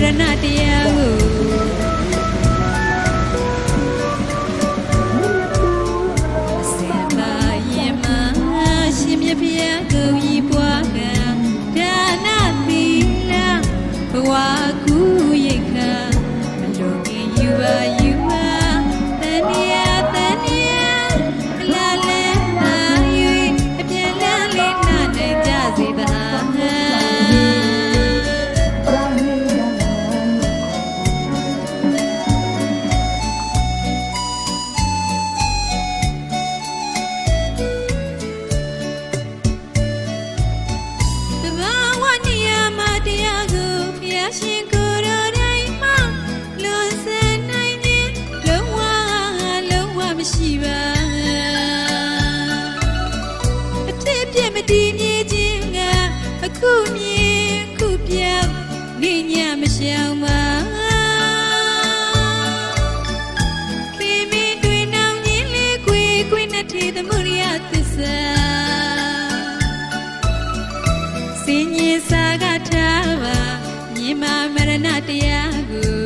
ഭരണനാട്ടിയാവൂ ဏတရားကို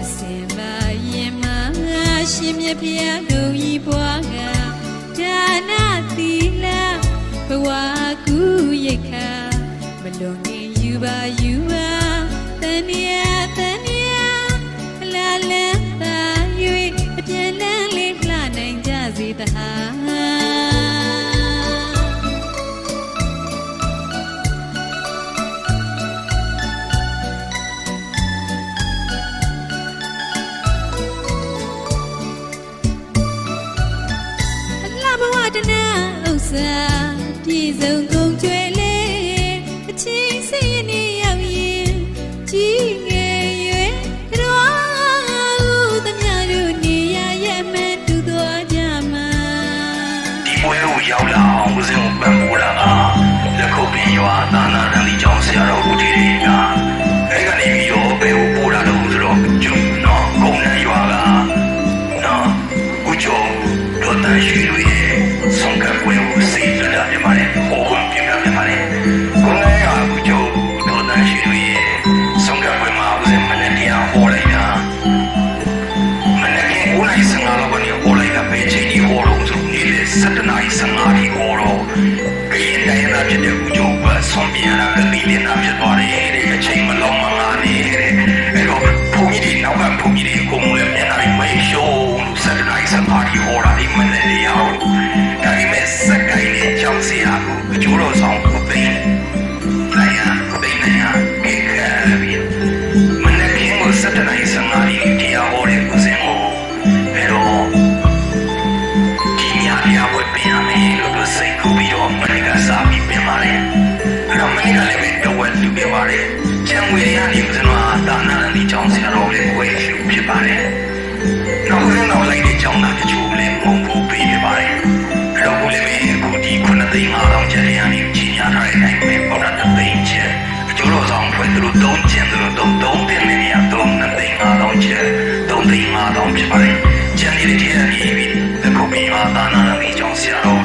အစင်ပါရင်မရှင်မြတ်ဖျားတို့ဤဘွားကဒါနသီလဘဝကူရိတ်ခါမလွန်ငင်ယူပါယူပါတဏှာတဏှာလာလန်းသာ၍အပြည့်လန်းလေးလှနိုင်ကြစေတဟာ ည်စုံကုန်ကျွယ်လေအချင်းစိတ်နေရောက်ရင်ကြီးငယ်ရွယ်တော်သမျှတို့နေရရဲ့မဲ့တူတော်ကြမှာဒီပွဲကိုရောက်လာအောင်ဦးစင်းကိုပံ့ပိုးတာကလက်ခုပ်ပင်ရွာသာနာတန်လီကျောင်းဆရာတော်ဦးတီတွေကအဲ့ကနေပြီးတော့ဘယ်ကိုပို့တာလို့ဆိုတော့ကျုံနော်ကုန်းနန်းရွာကနော်ဦးကျော်ဒေါ်တန်ရွှေတို့ရဲ့ ဆုံးကပွဲကိုစိတ်လွတ်တာပြန်ပါတယ် ကိုအကျိုးတော်ဆောင်ကိုသိနိုင်ရသိနိုင်ရကေခါပြီးမနက်ခင်းကိုစက်တနိုင်စံငါးရီတရားဟောတဲ့ဦးစင်ကိုဘယ်တော့ဒီညတရားဝတ်ပြန်ရမယ်လို့သူစိတ်ကူပြီးတော့မနေ့ကစားပြီးပြန်ပါတယ်အဲ့တော့မနေ့ကလည်းပဲတော့ဝတ်လူပြန်ပါတယ်ကျန်ဝေရနေဦးစင်ကတာနာလီကျောင်းဆရာတော်လေးကိုလူဖြစ်ပါတယ်နောက်ဆုံးတော့လိုက်တဲ့ကျောင်းသားတချို့ သိန်း5000ကျပ်ရန်နေကြီးညာထားတဲ့အတိုင်းပဲပေါ်တာသိန်းကျပ်အကျိုးတော်ဆောင်ဖွဲ့သူတို့သုံးကျင်သူတို့သုံးသုံးတဲ့နေရာသုံးနှစ်သိန်း၅တောင်းကျဲသုံးသိန်း၅တောင်းဖြစ်ပါတယ်။ကျန်နေတဲ့ထဲကနေပြီးအခုပြီးမှသာနာနဲ့ကြောင်းဆရာတော်